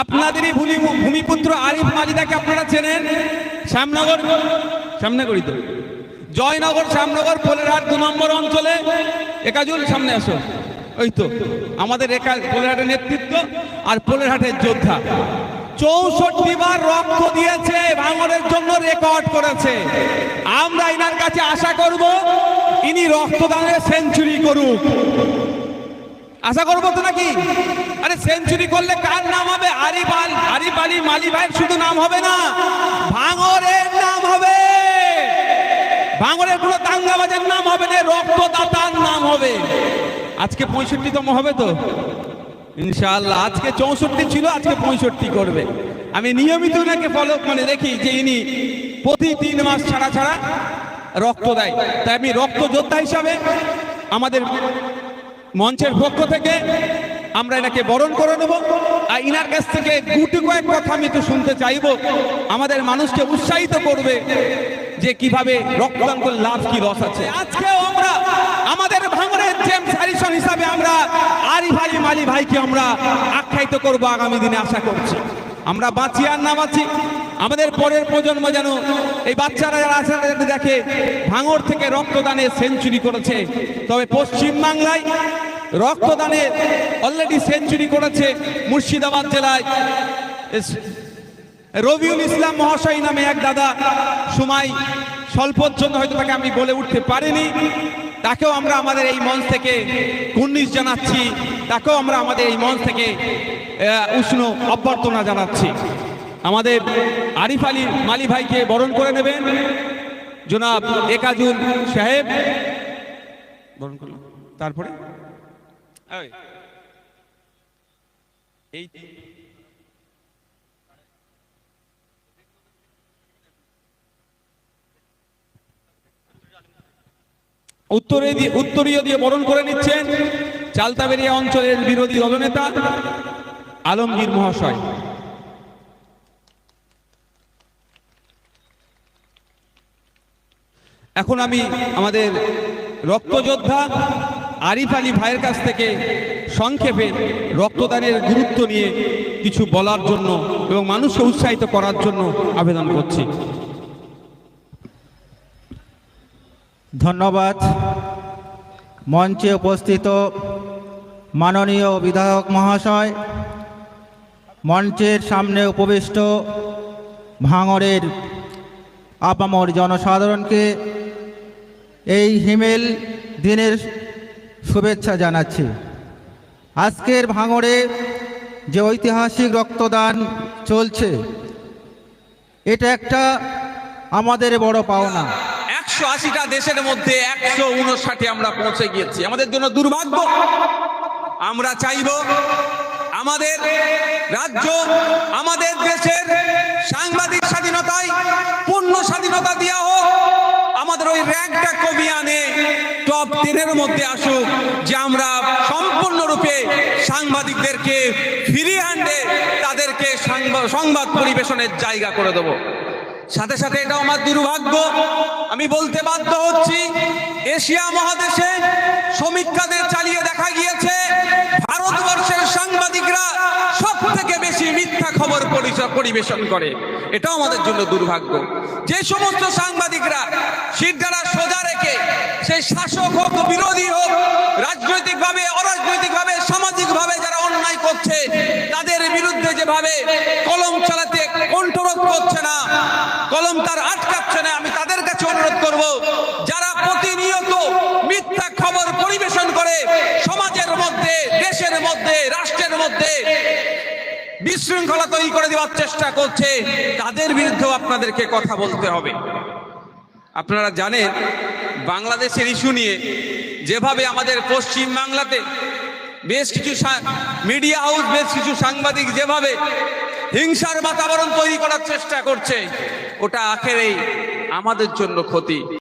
আপনাদেরই ভূমি ভূমিপুত্র আরিফ মালিদাকে আপনারা চেনেন? শ্যামনগর। শ্যামনগরই তো। জয়নগর, শ্যামনগর, পোলেরহাট দু নম্বর অঞ্চলে। একাজুল সামনে আসো। ওই তো, আমাদের একা পোলেরহাটের নেতৃত্ব আর পোলেরহাটের যোদ্ধা। চৌষট্টি বার রক্ত দিয়েছে ভাঙনের জন্য রেকর্ড করেছে। আমরা ইনার কাছে আশা করব, ইনি রক্তদানের সেঞ্চুরি করুক। আশা করব তো নাকি? আরে সেঞ্চুরি করলে কার নাম হবে? আরিফ আল আরিফ মালি ভাইয়ের শুধু নাম হবে না, ভাঙরের নাম হবে। ভাঙরের কোনো দাঙ্গাবাজের নাম হবে না, রক্তদাতার নাম হবে। আজকে পঁয়ষট্টিতম হবে তো? ইনশাআল্লাহ, আজকে চৌষট্টি ছিল, আজকে পঁয়ষট্টি করবে। আমি নিয়মিত ওনাকে ফলো মানে দেখি যে ইনি প্রতি তিন মাস ছাড়া ছাড়া রক্ত দেয়। তাই আমি রক্ত যোদ্ধা হিসাবে আমাদের মঞ্চের পক্ষ থেকে আমরা এনাকে বরণ করে নেব। আর ইনার কাছ থেকে গুটি কয়েক কথা আমি একটু শুনতে চাইব। আমাদের মানুষকে উৎসাহিত করবে যে কীভাবে রক্তদান করলে লাভ কি লস আছে। আজকেও আমরা আমাদের ভাঙরের জেমস হ্যারিসন হিসাবে আমরা আরিফ আলী মালি ভাইকে আমরা আখ্যায়িত করব আগামী দিনে আশা করছি। আমরা বাঁচি আর না বাঁচি। আমাদের পরের প্রজন্ম যেন এই বাচ্চারা যারা আছে দেখে ভাঙর থেকে রক্তদানে সেঞ্চুরি করেছে। তবে পশ্চিম বাংলায় রক্তদানে অলরেডি সেঞ্চুরি করেছে মুর্শিদাবাদ জেলায়। রবিউল ইসলাম মহাশয় নামে এক দাদা সময় স্বল্পর জন্য হয়তো তাকে আমি বলে উঠতে পারিনি। তাকেও আমরা আমাদের এই মঞ্চ থেকে কুর্নিশ জানাচ্ছি, তাকেও আমরা আমাদের এই মঞ্চ থেকে উষ্ণ অভ্যর্থনা জানাচ্ছি। আমাদের আরিফ আলী মালি ভাইকে বরণ করে নেবেন। জনাব একাজুল সাহেব। বরণ করলাম। তারপরে? এই। উত্তরে উত্তরীয় দিয়ে বরণ করে নিচ্ছেন চালতাবেরিয়া অঞ্চলের বিরোধী দলনেতা আলমগীর মহাশয় এখন আমি আমাদের রক্তযোদ্ধা আরিফ আলী ভাইয়ের কাছ থেকে সংক্ষেপে রক্তদানের গুরুত্ব নিয়ে কিছু বলার জন্য এবং মানুষকে উৎসাহিত করার জন্য আবেদন করছি। ধন্যবাদ। মঞ্চে উপস্থিত মাননীয় বিধায়ক মহাশয়, মঞ্চের সামনে উপবিষ্ট ভাঙরের আপামর জনসাধারণকে এই হিমেল দিনের শুভেচ্ছা জানাচ্ছি। আজকের ভাঙড়ে যে ঐতিহাসিক রক্তদান চলছে, এটা একটা আমাদের বড় পাওনা। একশো আশিটা দেশের মধ্যে একশো উনষাটে আমরা পৌঁছে গিয়েছি। আমাদের জন্য দুর্ভাগ্য, আমরা চাইব আমাদের রাজ্য, আমাদের দেশের সাংবাদিক স্বাধীনতায় টেনের মধ্যে আসুক যে আমরা সম্পূর্ণরূপে সাংবাদিকদেরকে ফিরিয়ে আনলে তাদেরকে সাংবা- সংবাদ পরিবেশনের জায়গা করে দেব। সাথে সাথে এটা আমার দুর্ভাগ্য, আমি বলতে বাধ্য হচ্ছি, এশিয়া মহাদেশে সমীক্ষাদের চালিয়ে দেখা গিয়েছে ভারতবর্ষের সাংবাদিকরা সব থেকে বেশি মিথ্যা খবর পরিবেশন করে। এটাও আমাদের জন্য দুর্ভাগ্য। যে সমস্ত সাংবাদিকরা সিদ্ধারা সোজা রেখে সেই শাসক হোক, বিরোধী হোক, রাজনৈতিকভাবে, অরাজনৈতিকভাবে, সামাজিকভাবে যারা অন্যায় করছে, তাদের বিরুদ্ধে যেভাবে কলম চালাতে কণ্ঠরোধ করছে না, কলম তার আটকাচ্ছে না, আমি তাদের কাছে অনুরোধ করব যারা প্রতিনিয়ত মিথ্যা খবর পরিবেশন করে সমাজের মধ্যে দেশের মধ্যে রাষ্ট্রের মধ্যে বিশৃঙ্খলা তৈরি করে দেওয়ার চেষ্টা করছে। তাদের বিরুদ্ধেও আপনাদেরকে কথা বলতে হবে। আপনারা জানেন, বাংলাদেশের ইস্যু নিয়ে যেভাবে আমাদের পশ্চিম বাংলাতে বেশ কিছু মিডিয়া হাউস, বেশ কিছু সাংবাদিক যেভাবে হিংসার বাতাবরণ তৈরি করার চেষ্টা করছে, ওটা আখেরেই আমাদের জন্য ক্ষতি।